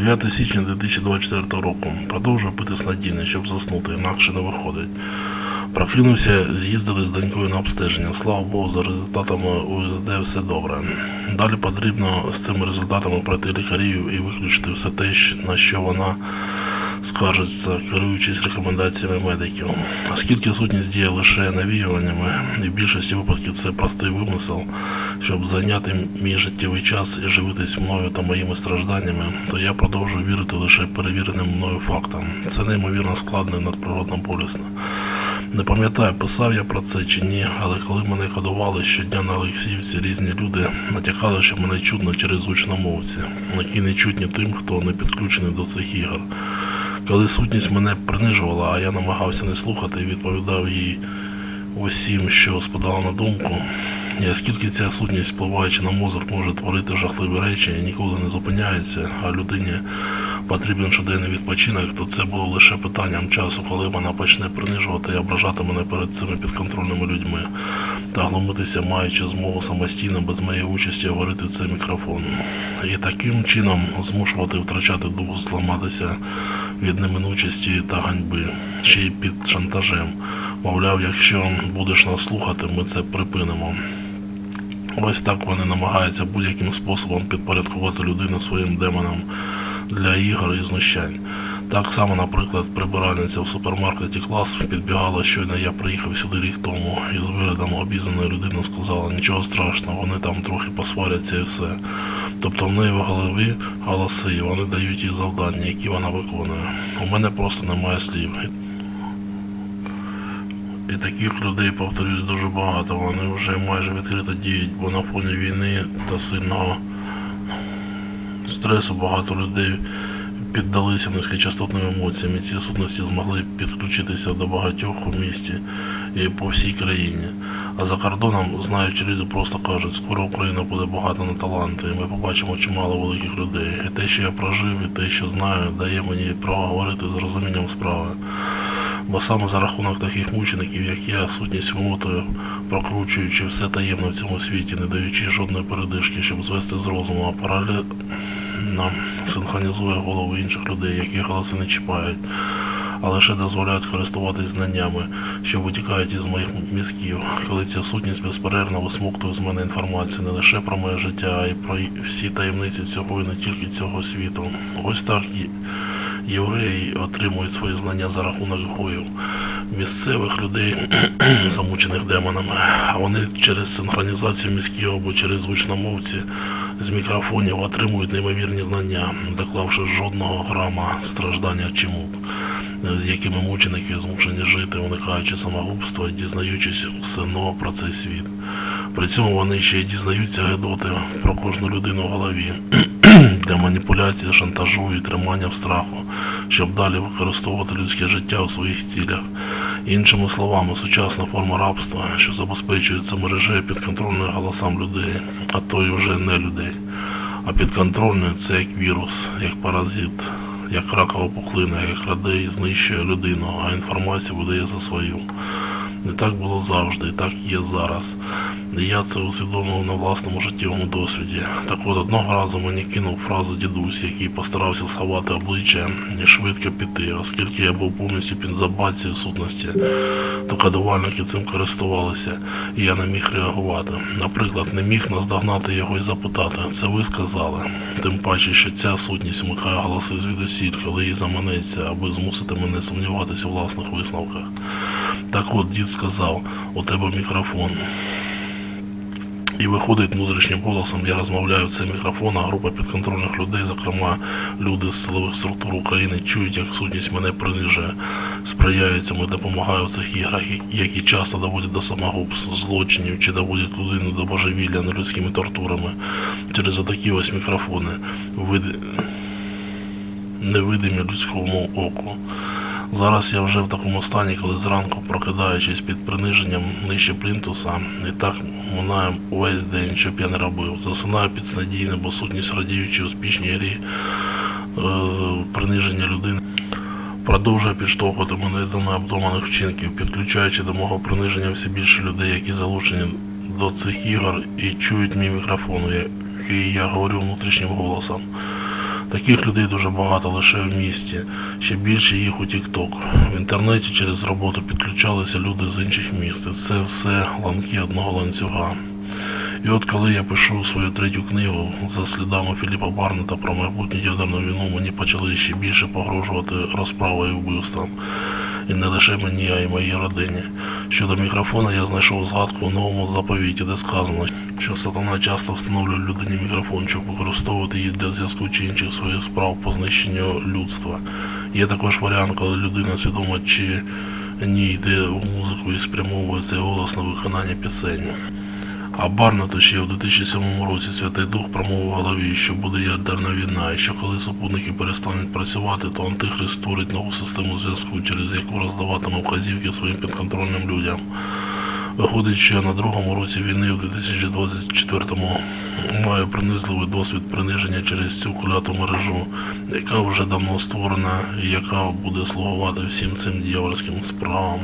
9 січня 2024 року. Продовжую пити снадійне, щоб заснути, інакше не виходить. Прокинувся, з'їздили з донькою на обстеження. Слава Богу, за результатами УСД все добре. Далі потрібно з цими результатами пройти лікарів і виключити все те, на що вона скаржиться, керуючись рекомендаціями медиків. Оскільки сутність діє лише навіюваннями, і в більшості випадків це простий вимисел, щоб зайняти мій життєвий час і живитись мною та моїми стражданнями, то я продовжую вірити лише перевіреним мною фактам. Це неймовірно складно і надприродно болісно. Не пам'ятаю, писав я про це чи ні, але коли мене кодували щодня на Олексіївці, різні люди натякали, що мене чутно через гучномовці, які не чутні тим, хто не підключений до цих ігор. Коли сутність мене принижувала, а я намагався не слухати і відповідав їй усім, що спадало на думку, і оскільки ця сутність, впливаючи на мозок, може творити жахливі речі і ніколи не зупиняється, а людині потрібен щоденний відпочинок, то це було лише питанням часу, коли вона почне принижувати і ображати мене перед цими підконтрольними людьми та глумитися, маючи змогу самостійно без моєї участі говорити в цей мікрофон. І таким чином змушувати втрачати дух, зламатися від неминучості та ганьби, ще й під шантажем. Мовляв, якщо будеш нас слухати, ми це припинимо. Ось так вони намагаються будь-яким способом підпорядкувати людину своїм демонам для ігор і знущань. Так само, наприклад, прибиральниця в супермаркеті клас підбігала, щойно я приїхав сюди рік тому і з виглядом обізнаної людини сказала, нічого страшного, вони там трохи посваряться і все. Тобто в неї в голові голоси, і вони дають їй завдання, які вона виконує. У мене просто немає слів. І таких людей, повторюсь, дуже багато. Вони вже майже відкрито діють, бо на фоні війни та сильного стресу багато людей піддалися низькочастотним емоціям. І ці сутності змогли підключитися до багатьох у місті і по всій країні. А за кордоном, знаючи люди, просто кажуть, скоро Україна буде багата на таланти, і ми побачимо чимало великих людей. І те, що я прожив, і те, що знаю, дає мені право говорити з розумінням справи. Бо саме за рахунок таких мучеників, як я, сутність вимотую, прокручуючи все таємне в цьому світі, не даючи жодної передишки, щоб звести з розуму, а паралельно синхронізує голови інших людей, які голоси не чіпають, а лише дозволяють користуватись знаннями, що витікають із моїх мізків, коли ця сутність безперервно висмоктує з мене інформацію не лише про моє життя, а й про всі таємниці цього і не тільки цього світу. Ось так євреї отримують свої знання за рахунок гоїв, місцевих людей, замучених демонами, а вони через синхронізацію міських або через звучномовці з мікрофонів отримують неймовірні знання, доклавши жодного грама страждання чи мук, якими мученики змушені жити, уникаючи самогубства дізнаючись все нове про цей світ. При цьому вони ще й дізнаються гедоти про кожну людину в голові для маніпуляції, шантажу і тримання в страху, щоб далі використовувати людське життя у своїх цілях. Іншими словами, сучасна форма рабства, що забезпечується мережею підконтрольною голосам людей, а то й вже не людей. А підконтрольною це як вірус, як паразит, як ракова пухлина, як краде і знищує людину, а інформація видає за свою. Не так було завжди, і так є зараз. І я це усвідомив на власному життєвому досвіді. Так от одного разу мені кинув фразу дідусь, який постарався сховати обличчя і швидко піти, оскільки я був повністю під забацією сутності, то кодувальники цим користувалися, і я не міг реагувати. Наприклад, не міг наздогнати його і запитати, це ви сказали. Тим паче, що ця сутність вмикає голоси звідусіль, коли їй заманеться, аби змусити мене сумніватися у власних висновках. Так от дід сказав, у тебе мікрофон. І виходить внутрішнім голосом, я розмовляю в цей мікрофон, а група підконтрольних людей, зокрема люди з силових структур України, чують, як сутність мене принижує, сприяє цьому і допомагає в цих іграх, які часто доводять до самогубств, злочинів чи доводять людину до божевілля нелюдськими тортурами через отакі ось мікрофони, види... невидимі людському оку. Зараз я вже в такому стані, коли зранку прокидаючись під приниженням нижче плінтуса, і так минає увесь день, щоб я не робив. Засинаю під снадійне, бо сутність радіючи успішній грі е, приниження людини. Продовжує підштовхувати мене до необдуманих вчинків, підключаючи до мого приниження все більше людей, які залучені до цих ігор і чують мій мікрофон, який я говорю внутрішнім голосом. Таких людей дуже багато лише в місті, ще більше їх у TikTok. В інтернеті через роботу підключалися люди з інших міст. Це все ланки одного ланцюга. І от коли я пишу свою третю книгу за слідами Філіпа Барнета про майбутню ядерну війну, мені почали ще більше погрожувати розправою і вбивством. І не лише мені, а й моїй родині. Щодо мікрофона я знайшов згадку у новому заповіті, де сказано, що сатана часто встановлює людині мікрофон, щоб використовувати її для зв'язку чи інших своїх справ по знищенню людства. Є також варіант, коли людина свідомо чи ні йде у музику і спрямовує цей голос на виконання пісень. А Барнету ще в 2007 році Святий Дух промовив в голові, що буде ядерна війна, і що коли супутники перестануть працювати, то Антихрист створить нову систему зв'язку, через яку роздаватиме вказівки своїм підконтрольним людям. Виходить, що на другому році війни в 2024-му маю принизливий досвід приниження через цю куляту мережу, яка вже давно створена і яка буде слугувати всім цим дьявольським справам.